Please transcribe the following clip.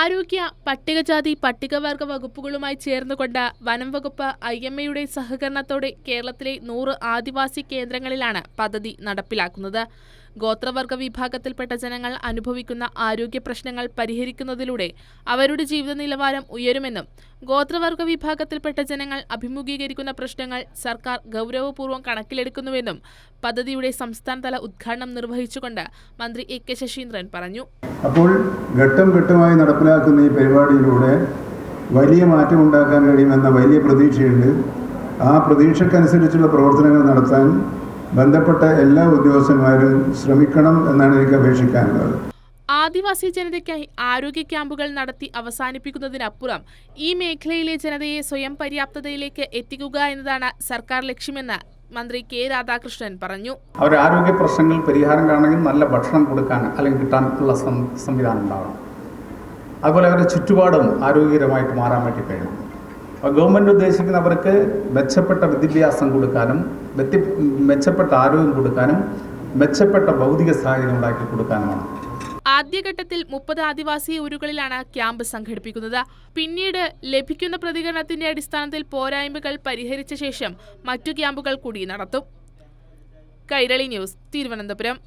ആരോഗ്യ പട്ടികജാതി പട്ടികവർഗ വകുപ്പുകളുമായി ചേർന്നുകൊണ്ട് വനം വകുപ്പ് ഐ എം എയുടെ സഹകരണത്തോടെ കേരളത്തിലെ നൂറ് ആദിവാസി കേന്ദ്രങ്ങളിലാണ് പദ്ധതി നടപ്പിലാക്കുന്നത്. ഗോത്രവർഗ വിഭാഗത്തിൽപ്പെട്ട ജനങ്ങൾ അനുഭവിക്കുന്ന ആരോഗ്യ പ്രശ്നങ്ങൾ പരിഹരിക്കുന്നതിലൂടെ അവരുടെ ജീവിത നിലവാരം ഉയരുമെന്നും ഗോത്രവർഗ വിഭാഗത്തിൽപ്പെട്ട ജനങ്ങൾ അഭിമുഖീകരിക്കുന്ന പ്രശ്നങ്ങൾ സർക്കാർ ഗൗരവപൂർവം കണക്കിലെടുക്കുന്നുവെന്നും പദ്ധതിയുടെ സംസ്ഥാനതല ഉദ്ഘാടനം നിർവഹിച്ചുകൊണ്ട് മന്ത്രി എ കെ ശശീന്ദ്രൻ പറഞ്ഞു. അപ്പോൾ ഘട്ടം ഘട്ടമായി നടപ്പിലാക്കുന്ന ഈ പരിപാടിയിലൂടെ വലിയ മാറ്റമുണ്ടാക്കാൻ കഴിയുമെന്ന വലിയ പ്രതീക്ഷയുണ്ട്. ആ പ്രതീക്ഷക്കനുസരിച്ചുള്ള പ്രവർത്തനങ്ങൾ നടത്താൻ ബന്ധപ്പെട്ട എല്ലാ ഉദ്യോഗസ്ഥന്മാരും ശ്രമിക്കണം എന്നാണ് എനിക്ക് അപേക്ഷിക്കാനുള്ളത്. ആദിവാസി ജനതയ്ക്കായി ആരോഗ്യ ക്യാമ്പുകൾ നടത്തി അവസാനിപ്പിക്കുന്നതിനപ്പുറം ഈ മേഖലയിലെ ജനതയെ സ്വയം പര്യാപ്തതയിലേക്ക് എത്തിക്കുക എന്നതാണ് സർക്കാർ ലക്ഷ്യമെന്ന് മന്ത്രി കെ രാധാകൃഷ്ണൻ പറഞ്ഞു. അവർ ആരോഗ്യ പ്രശ്നങ്ങൾ പരിഹാരം കാണണമെങ്കിൽ നല്ല ഭക്ഷണം കൊടുക്കാൻ അല്ലെങ്കിൽ കിട്ടാനുള്ള സംവിധാനം ഉണ്ടാവണം. അതുപോലെ അവരുടെ ചുറ്റുപാടും ആരോഗ്യകരമായിട്ട് മാറാൻ വേണ്ടി കഴിയണം. അപ്പോൾ ഗവൺമെന്റ് ഉദ്ദേശിക്കുന്നവർക്ക് മെച്ചപ്പെട്ട വിദ്യാഭ്യാസം കൊടുക്കാനും മെച്ചപ്പെട്ട ആരോഗ്യം കൊടുക്കാനും മെച്ചപ്പെട്ട ഭൗതിക സാഹചര്യം ഉണ്ടാക്കി കൊടുക്കാനുമാണ്. ആദ്യഘട്ടത്തിൽ മുപ്പത് ആദിവാസി ഊരുകളിലാണ് ക്യാമ്പ് സംഘടിപ്പിക്കുന്നത്. പിന്നീട് ലഭിക്കുന്ന പ്രതികരണത്തിന്റെ അടിസ്ഥാനത്തിൽ പോരായ്മകൾ പരിഹരിച്ച ശേഷം മറ്റു ക്യാമ്പുകൾ കൂടി നടത്തും. കൈരളി ന്യൂസ് തിരുവനന്തപുരം.